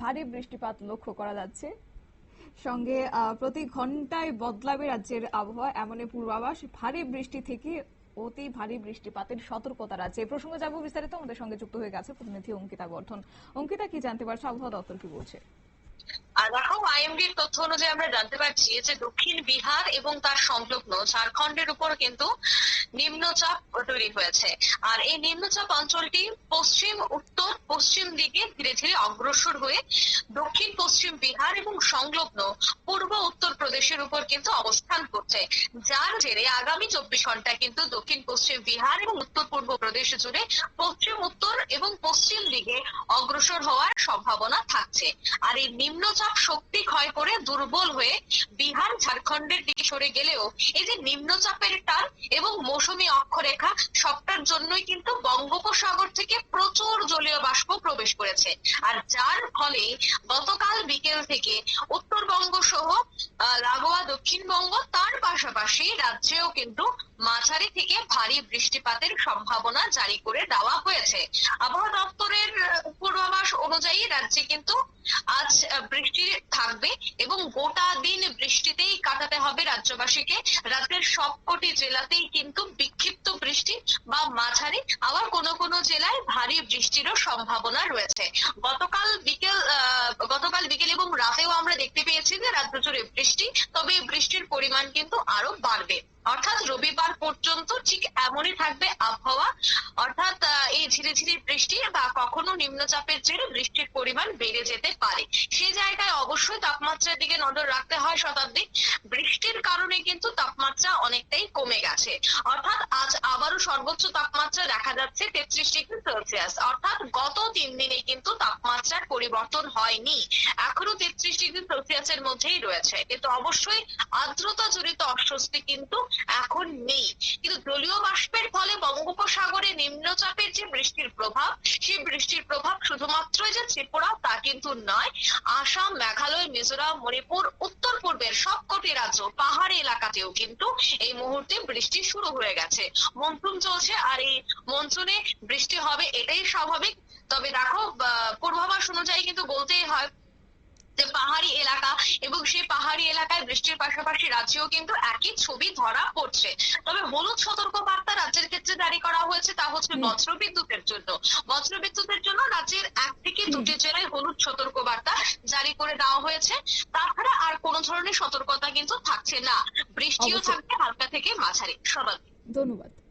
ভারী বৃষ্টিপাত লক্ষ্য করা যাচ্ছে। সঙ্গে প্রতি ঘন্টায় বদলাবে রাজ্যের আবহাওয়া, এমনই পূর্বাভাস। ভারী বৃষ্টি থেকে অতি ভারী বৃষ্টিপাতের সতর্কতা রাজ্যে। প্রসঙ্গে যাব বিস্তারিত, আমাদের সঙ্গে যুক্ত হয়ে গেছে প্রতিনিধি অঙ্কিতা বর্ধন। অঙ্কিতা, কি জানতে পারছ? আবহাওয়া দপ্তর কি বলছে? দেখো আইএমডির তথ্য অনুযায়ী আমরা জানতে পারছি যে দক্ষিণ বিহার এবং তার সংলগ্ন ঝাড়খণ্ডের উপর কিন্তু নিম্নচাপ তৈরি হয়েছে। আর এই নিম্নচাপ অঞ্চলটি পশ্চিম, উত্তর, পশ্চিম দিকে ধীরে ধীরে অগ্রসর হয়ে দক্ষিণ, পশ্চিম বিহার এবং সংলগ্ন পূর্ব, উত্তর প্রদেশের উপর কিন্তু অবস্থান করছে। যার জেরে আগামী চব্বিশ ঘন্টায় কিন্তু দক্ষিণ, পশ্চিম বিহার এবং উত্তর, পূর্ব প্রদেশ জুড়ে পশ্চিম, উত্তর এবং পশ্চিম দিকে অগ্রসর হওয়ার সম্ভাবনা থাকছে। আর এই নিম্নচাপ শক্তি ক্ষয় করে দুর্বল হয়ে বিহার ঝাড়খণ্ডের দিকে সরে গেলেও এই যে নিম্নচাপের টান এবং মৌসুমী অক্ষরেখা, সবটার জন্যই কিন্তু বঙ্গোপসাগর থেকে প্রচুর জলীয় বাষ্প প্রবেশ করেছে। আর যার ফলে গতকাল বিকেল থেকে উত্তরবঙ্গ সহ লাগোয়া দক্ষিণবঙ্গ, তার পাশাপাশি রাজ্যেও কিন্তু মাঝারি থেকে ভারী বৃষ্টিপাতের সম্ভাবনা জারি করে দেওয়া হয়েছে। আবহাওয়া দপ্তরের পূর্বাভাস রাজ্যে কিন্তু আজ বৃষ্টি থাকবে এবং গোটা দিন বৃষ্টিতেই কাটাতে হবে রাজ্যবাসীকে। রাজ্যের সবকটি জেলাতেই কিন্তু বিক্ষিপ্ত বৃষ্টি বা মাঝারি, আবার কোনো কোনো জেলায় ভারী বৃষ্টিরও সম্ভাবনা রয়েছে। গতকাল বিকেল গতকাল বিকেল এবং রাতেও আমরা দেখতে পেয়েছি যে রাজ্য জুড়ে বৃষ্টি, তবে বৃষ্টির পরিমাণ কিন্তু আরও বাড়বে। অর্থাৎ রবিবার পর্যন্ত ঠিক এমনই থাকবে আবহাওয়া। অর্থাৎ এই ঝিরিঝিরি বৃষ্টি বা কখনো নিম্নচাপের জেরে বৃষ্টির পরিমাণ বেড়ে যেতে পারে। সে জায়গায় অবশ্যই তাপমাত্রার দিকে নজর রাখতে হয় শতাব্দী বৃষ্টির কারণে কিন্তু তাপমাত্রা অনেকটাই কমে গেছে। অর্থাৎ আজ আবারও সর্বোচ্চ তাপমাত্রা দেখা যাচ্ছে তেত্রিশ ডিগ্রি সেলসিয়াস। অর্থাৎ গত তিন দিনে কিন্তু তাপমাত্রার পরিবর্তন হয়নি। এখনও তেত্রিশ ডিগ্রি সেলসিয়াসের মধ্যেই রয়েছে। কিন্তু অবশ্যই আর্দ্রতা জড়িত অস্বস্তি কিন্তু এখন নেই। কিন্তু জলীয় বাষ্পের ফলে বৃষ্টির প্রভাব, সেই বৃষ্টির প্রভাব শুধুমাত্রই যে ত্রিপুরা তা কিন্তু নয়। আসাম, মেঘালয়, মিজোরাম, মণিপুর, উত্তর পূর্বের সবকটি রাজ্য পাহাড়ি এলাকাতেও কিন্তু এই মুহূর্তে বৃষ্টি শুরু হয়ে গেছে। মনসুন চলছে আর এই মনসুনে বৃষ্টি হবে এটাই স্বাভাবিক। তবে দেখো পূর্বাভাস অনুযায়ী কিন্তু বলতেই হয় যে পাহাড়ি এলাকা এবং সেই পাহাড়ি এলাকায় বৃষ্টির পাশাপাশি রাজ্যেও কিন্তু একই ছবি ধরা পড়ছে। তবে হলুদ সতর্ক বার্তা রাজ্যের ক্ষেত্রে জারি করা হয়েছে। হচ্ছে বজ্র বজ্রবিদ্যুতের জন্য। বজ্রবিদ্যুতের জন্য রাজ্যের এক থেকে দুটি জেলায় হলুদ সতর্ক বার্তা জারি করে দেওয়া হয়েছে। তাছাড়া আর কোন ধরনের সতর্কতা কিন্তু থাকছে না। বৃষ্টিও থাকবে হালকা থেকে মাঝারি। সবাই ধন্যবাদ।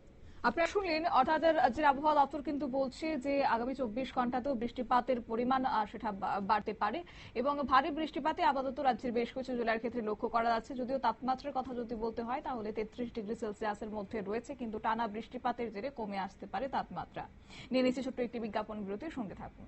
আপনারা শুনলেন অর্থাৎ রাজ্যের আবহাওয়া দপ্তর কিন্তু বলছে যে আগামী চব্বিশ ঘন্টাতেও বৃষ্টিপাতের পরিমাণ সেটা বাড়তে পারে এবং ভারী বৃষ্টিপাতে আপাতত রাজ্যের বেশ কিছু জেলার ক্ষেত্রে লক্ষ্য করা যাচ্ছে। যদিও তাপমাত্রার কথা যদি বলতে হয়, তাহলে তেত্রিশ ডিগ্রি সেলসিয়াসের মধ্যে রয়েছে, কিন্তু টানা বৃষ্টিপাতের জেরে কমে আসতে পারে তাপমাত্রা। নিয়ে নিচ্ছে ছোট্ট একটি বিজ্ঞাপন বিরতির সঙ্গে থাকুন।